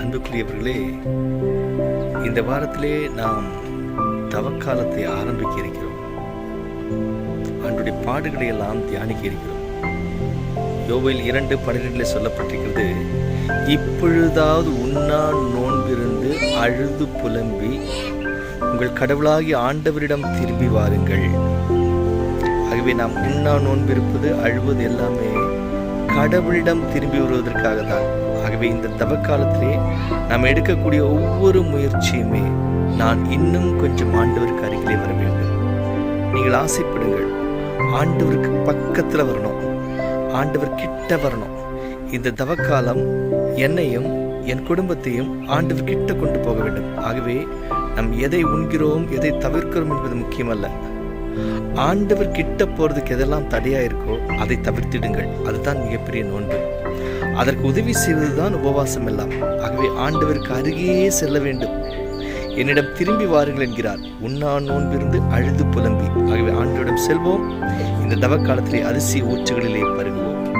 அன்புக்குரியவர்களே இந்த வாரத்திலே நாம் தவக்காலத்தை ஆரம்பிக்க இருக்கிறோம். அன்றைய பாடுகளை எல்லாம் தியானிக்க இருக்கிறோம். யோவேல் இரண்டு பன்னிரெண்டில் சொல்லப்பட்டிருக்கிறது இப்பொழுதாவது உண்ணா நோன்பிருந்து அழுது புலம்பி உங்கள் கடவுளாகி ஆண்டவரிடம் திரும்பி வாருங்கள். ஆகவே நாம் உண்ணா நோன்பிருப்பது அழுவது எல்லாமே கடவுளிடம் திரும்பி வருவதற்காக தான் ஆகவே இந்த தவக்காலத்திலே நாம் எடுக்கக்கூடிய ஒவ்வொரு முயற்சியுமே நான் இன்னும் கொஞ்சம் ஆண்டவருக்கு அருகிலே வர வேண்டும். நீங்கள் ஆசைப்படுங்கள். ஆண்டவருக்கு பக்கத்தில் வரணும். ஆண்டவர் கிட்ட வரணும். இந்த தவக்காலம் என்னையும் என் குடும்பத்தையும் ஆண்டவர் கிட்ட கொண்டு போக வேண்டும். ஆகவே நாம் எதை உண்கிறோம் எதை தவிர்க்கிறோம் என்பது முக்கியமல்ல. ஆண்டவர் கிட்ட போறதுக்கு எதெல்லாம் தடையா இருக்கோ அதை தவிர்த்திடுங்கள். அதுதான் மிகப்பெரிய நோன்பு. அதற்கு உதவி செய்வதுதான் உபவாசம் எல்லாம். ஆகவே ஆண்டவருக்கு அருகே செல்ல வேண்டும். என்னிடம் திரும்பி வாருங்கள் என்கிறார். உண்ணா நோன்பிருந்து அழுது புலம்பி. ஆகவே ஆண்டவரிடம் செல்வோம். இந்த தவக்காலத்திலே அரிசி ஊற்றுகளிலே பருகுவோம்.